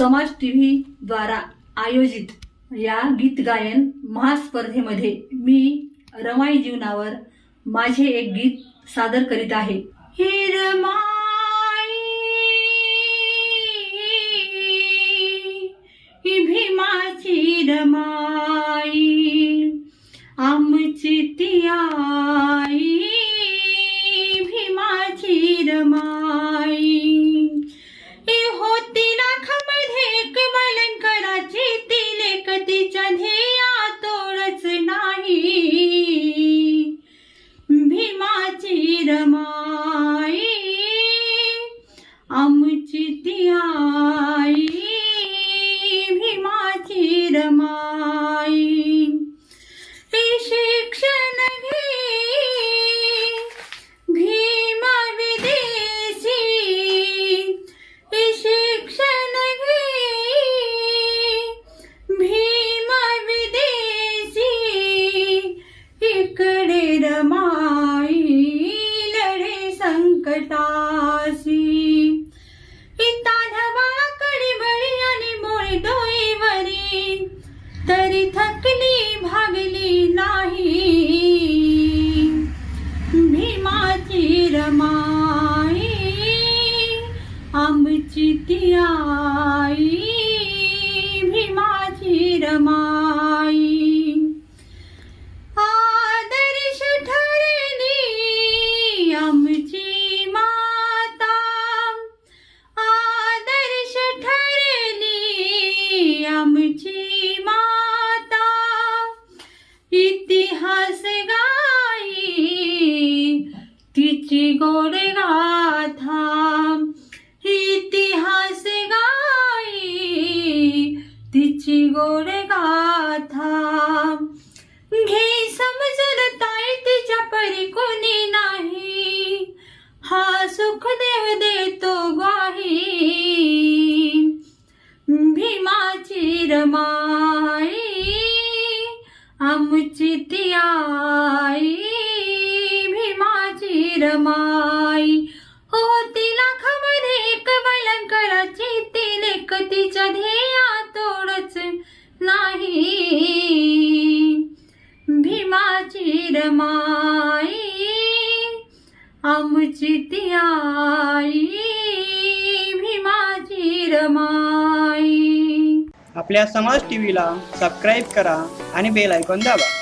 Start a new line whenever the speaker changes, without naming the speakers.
समाज टीव्ही द्वारा आयोजित या गीत गायन महास्पर्धेमध्ये मी रमाई जीवनावर माझे एक गीत सादर करीत आहे. ही रमाई ही भीमाची रमाई आमची ती आई भीमाची रमाई. लढे संकटाशी ताढबाकडे बळी आणि मोळी डोईवरी. तरी थकली भागली नाही. गोड गाथा इतिहास गाई तिची गोड गाथा घे समजून ताई तिच्या परी कोणी नाही हा सुखदेव देतो ग्वाही. भीमाची रमाई आमची ती आई. निरमाई हो तिला खबर एक बलंकराची ती लेखतीच्या ध्येया तोडच नाही. भीमाची रमाई आमची ती आई. भीमाची रमाई.
आपल्या समाज टीव्हीला सबस्क्राईब करा आणि बेल ऐकून दाबा.